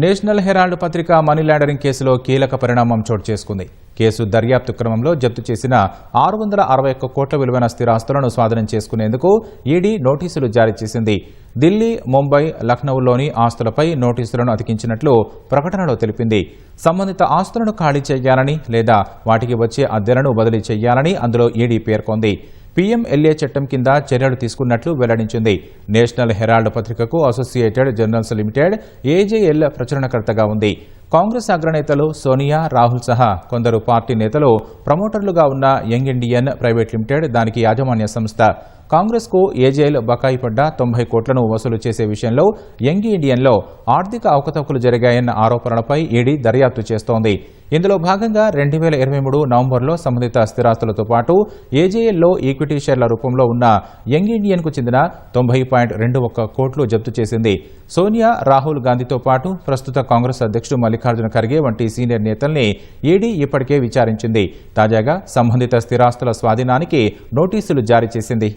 National Herald పత్రిక money laundering కేసులో కీలక పరిణామం చోటు చేసుకుంది. కేసు దర్యాప్తు క్రమంలో జప్తు చేసిన ఆరు వందల అరవై ఒక్క కోట్ల విలువైన స్థిరాస్తులను స్వాధీనం చేసుకునేందుకు ఈడీ నోటీసులు జారీ చేసింది. ఢిల్లీ ముంబై లక్నౌలోని ఆస్తులపై నోటీసులను అతికించినట్లు ప్రకటనలో తెలిపింది. సంబంధిత ఆస్తులను ఖాళీ చేయాలని లేదా వాటికి వచ్చే అద్దెలను బదిలీ చేయాలని అందులో ఈడీ పేర్కొంది. పీఎంఎల్ఏ చట్టం కింద చర్యలు తీసుకున్నట్లు వెల్లడించింది. నేషనల్ హెరాల్డ్ పత్రికకు అసోసియేటెడ్ జర్నల్స్ లిమిటెడ్ ఏజేఎల్ ప్రచురణకర్తగా ఉంది. కాంగ్రెస్ అగ్రనేతలు సోనియా రాహుల్ సహా కొందరు పార్టీ నేతలు ప్రమోటర్లుగా ఉన్న యంగ్ ఇండియన్ ప్రైవేట్ లిమిటెడ్ దానికి యాజమాన్య సంస్థ. కాంగ్రెస్కు ఏజేఎల్ బకాయి పడ్డ తొంభై కోట్లను వసూలు చేసే విషయంలో యంగ్ ఇండియన్లో ఆర్థిక అవకతవకలు జరిగాయన్న ఆరోపణలపై ఈడీ దర్యాప్తు చేస్తోంది. ఇందులో భాగంగా రెండు వేల ఇరవై మూడు నవంబర్లో సంబంధిత స్థిరాస్తులతో పాటు ఏజేఎల్లో ఈక్విటీ షేర్ల రూపంలో ఉన్న యంగ్ ఇండియన్కు చెందిన తొంభై పాయింట్ రెండు ఒక్క కోట్లు జప్తు చేసింది. సోనియా రాహుల్ గాంధీతో పాటు ప్రస్తుత కాంగ్రెస్ అధ్యక్షుడు మల్లికార్జున ఖర్గే వంటి సీనియర్ నేతల్ని ఈడీ ఇప్పటికే విచారించింది. తాజాగా సంబంధిత స్థిరాస్తుల స్వాధీనానికి నోటీసులు జారీ చేసింది.